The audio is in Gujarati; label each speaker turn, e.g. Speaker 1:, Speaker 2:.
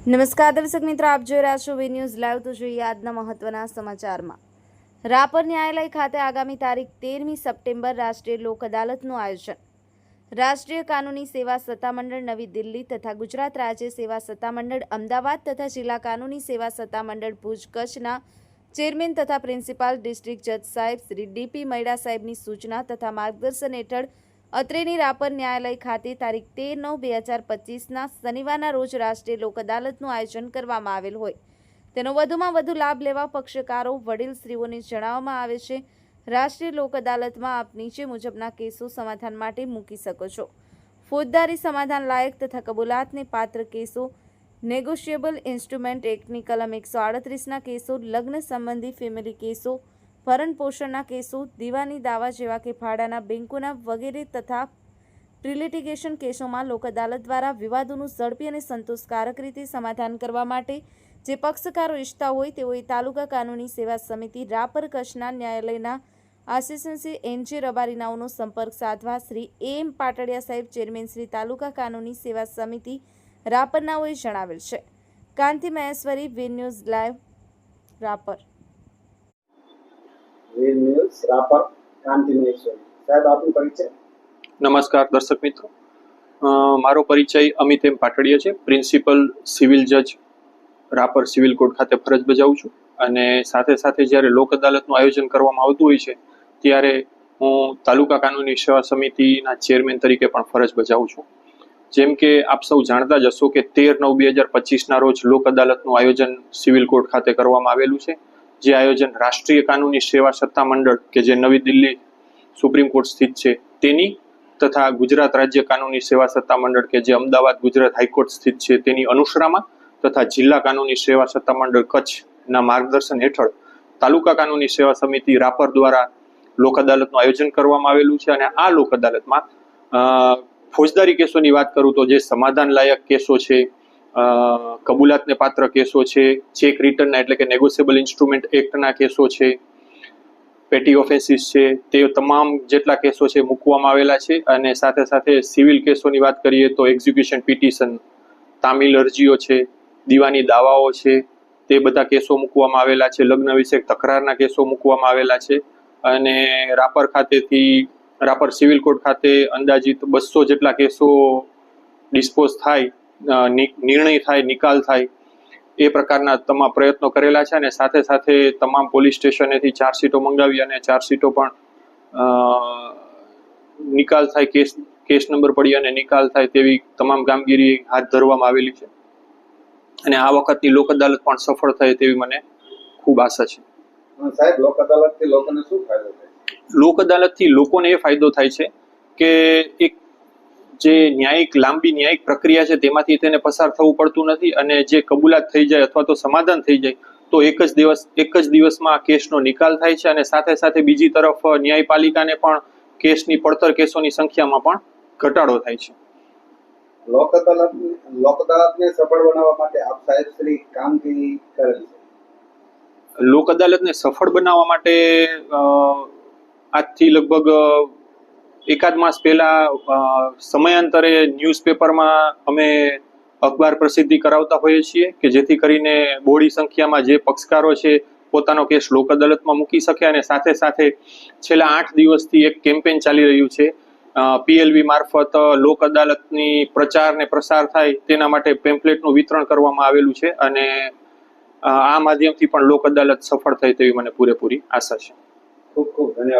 Speaker 1: નમસ્કાર દર્શક મિત્રો, આપ જોઈ રહ્યા છો વી ન્યૂઝ લાઈવ. તો જોઈએ આજના મહત્વના સમાચારમાં. રાપર ન્યાયાલય ખાતે આગામી તારીખ તેરમી સપ્ટેમ્બર રાષ્ટ્રીય લોક અદાલતનું આયોજન. રાષ્ટ્રીય કાનૂની સેવા સત્તામંડળ નવી દિલ્હી તથા ગુજરાત રાજ્ય સેવા સત્તામંડળ અમદાવાદ તથા જિલ્લા કાનૂની સેવા સત્તામંડળ ભુજ કચ્છના ચેરમેન તથા પ્રિન્સિપાલ ડિસ્ટ્રિક્ટ જજ સાહેબ શ્રી ડીપી મૈડા સાહેબની સૂચના તથા માર્ગદર્શન હેઠળ અત્રેની રાપર ન્યાયાલય ખાતે તારીખ તેર નવ બે હજાર પચીસના શનિવારના રોજ રાષ્ટ્રીય લોક અદાલતનું આયોજન કરવામાં આવેલ હોય. તેનો વધુમાં વધુ લાભ લેવા પક્ષકારો વડીલ શ્રીઓને જણાવવામાં આવે છે. રાષ્ટ્રીય લોક અદાલતમાં આપ નીચે મુજબના કેસો સમાધાન માટે મૂકી શકો છો. ફોજદારી સમાધાન લાયક તથા કબૂલાતને પાત્ર કેસો, નેગોશિયેબલ ઇન્સ્ટ્રુમેન્ટ એક્ટની કલમ એકસો આડત્રીસના કેસો, લગ્ન સંબંધી ફેમિલી કેસો ભરણ પોષણના કેસો, દીવાની દાવા જેવા કે ભાડાના બેંકોના વગેરે તથા પ્રિલિટિગેશન કેસોમાં લોક અદાલત દ્વારા વિવાદોનું ઝડપી અને સંતોષકારક રીતે સમાધાન કરવા માટે જે પક્ષકારો ઈચ્છતા હોય તેઓએ તાલુકા કાનૂની સેવા સમિતિ રાપર કચ્છના ન્યાયાલયના આસિસ્ટન્સી એનજી રબારીનાઓનો સંપર્ક સાધવા શ્રી એમ પાટડિયા સાહેબ ચેરમેન શ્રી તાલુકા કાનૂની સેવા સમિતિ રાપરનાઓએ જણાવેલ છે. Kanti Maheshwari V News Live, Rapar.
Speaker 2: નમસ્કાર, દર્શક મિત્રો. મારો પરિચય અમિત એમ પાટડીયા છે. પ્રિન્સિપલ સિવિલ જજ રાપર સિવિલ કોર્ટ ખાતે ફરજ બજાવું છું. અને સાથે સાથે જ્યારે લોક અદાલતનું આયોજન કરવામાં આવતું હોય છે, ત્યારે હું તાલુકા કાનૂની સેવા સમિતિના ચેરમેન તરીકે પણ ફરજ બજાવું છું. જેમ કે આપ સૌ જાણતા જ હશો કે તેર નવ બે હજાર પચીસના રોજ લોક અદાલતનું આયોજન સિવિલ કોર્ટ ખાતે કરવામાં આવેલું છે. જે આયોજન રાષ્ટ્રીય કાનૂની સેવા સત્તા મંડળ કે જે નવી દિલ્હી સુપ્રીમ કોર્ટ સ્થિત છે, તેની તથા ગુજરાત રાજ્ય કાનૂની સેવા સત્તા મંડળ કે જે અમદાવાદ ગુજરાત હાઈકોર્ટ સ્થિત છે, તેની અનુસરામાં તથા જિલ્લા કાનૂની સેવા સત્તા મંડળ કચ્છના માર્ગદર્શન હેઠળ તાલુકા કાનૂની સેવા સમિતિ રાપર દ્વારા લોક અદાલતનું આયોજન કરવામાં આવેલું છે અને આ લોક અદાલતમાં ફોજદારી કેસોની વાત કરું તો જે સમાધાન લાયક કેસો છે કબૂલાતને પાત્ર કેસો છે, ચેક રિટર્નના એટલે કે નેગોશિયેબલ ઇન્સ્ટ્રુમેન્ટ એક્ટના કેસો છે, પેટી ઓફેન્સીસ છે, તે તમામ જેટલા કેસો છે મૂકવામાં આવેલા છે અને સાથે સાથે સિવિલ કેસોની વાત કરીએ તો એક્ઝિક્યુશન પિટિશન, તામિલ અરજીઓ છે, દીવાની દાવાઓ છે, તે બધા કેસો મૂકવામાં આવેલા છે, લગ્ન વિશે તકરારના કેસો મૂકવામાં આવેલા છે અને રાપર ખાતેથી, રાપર સિવિલ કોર્ટ ખાતે અંદાજિત બસો જેટલા કેસો ડિસ્પોઝ થાય નિર્ણય થાય નિકાલ થાય એ પ્રકારના તમામ પ્રયત્નો કરેલા છે અને સાથે સાથે તમામ પોલીસ સ્ટેશનેથી ચાર્જશીટો મંગાવી અને ચાર્જશીટો પણ અ, નિકાલ થાય કેસ કેસ નંબર પડી અને નિકાલ થાય તેવી તમામ કામગીરી હાથ ધરવામાં આવેલી છે. અને આ વખતની લોક અદાલત પણ સફળ થાય તેવી મને ખૂબ આશા છે.
Speaker 3: સાહેબ લોક અદાલતથી લોકોને શું ફાયદો થાય?
Speaker 2: લોક અદાલતથી લોકોને એ ફાયદો થાય છે કે એક જે ન્યાયિક લાંબી ન્યાયિક પ્રક્રિયા છે તેમાંથી તેને પસાર થવું પડતું નથી અને જે કબૂલાત થઈ જાય અથવા તો સમાધાન થઈ જાય તો એક જ દિવસ એક જ દિવસમાં આ કેસનો નિકાલ થાય છે અને સાથે સાથે બીજી તરફ ન્યાયપાલિકાને પણ કેસની પડતર કેસોની સંખ્યામાં પણ ઘટાડો થાય છે.
Speaker 3: લોક અદાલત લોક અદાલતને સફળ બનાવવા માટે આપ સાહેબ શ્રી કામગીરી કરેલ છે.
Speaker 2: લોક અદાલતને સફળ બનાવવા માટે આજથી લગભગ એકાદ માસ પહેલા સમયાંતરે ન્યૂઝપેપરમાં અમે અખબાર પ્રસિદ્ધિ કરાવતા હોઈએ છીએ કે જેથી કરીને બોડી સંખ્યામાં જે પક્ષકારો છે પોતાનો કેસ લોક અદાલતમાં મૂકી શકે અને સાથે સાથે છેલ્લા આઠ દિવસથી એક કેમ્પેન ચાલી રહ્યું છે. પીએલવી મારફત લોક અદાલતની પ્રચાર ને પ્રસાર થાય તેના માટે પેમ્પલેટનું વિતરણ કરવામાં આવેલું છે અને આ માધ્યમથી પણ લોક અદાલત સફળ થાય તેવી મને પૂરેપૂરી આશા છે.
Speaker 3: ખૂબ ખૂબ ધન્યવાદ.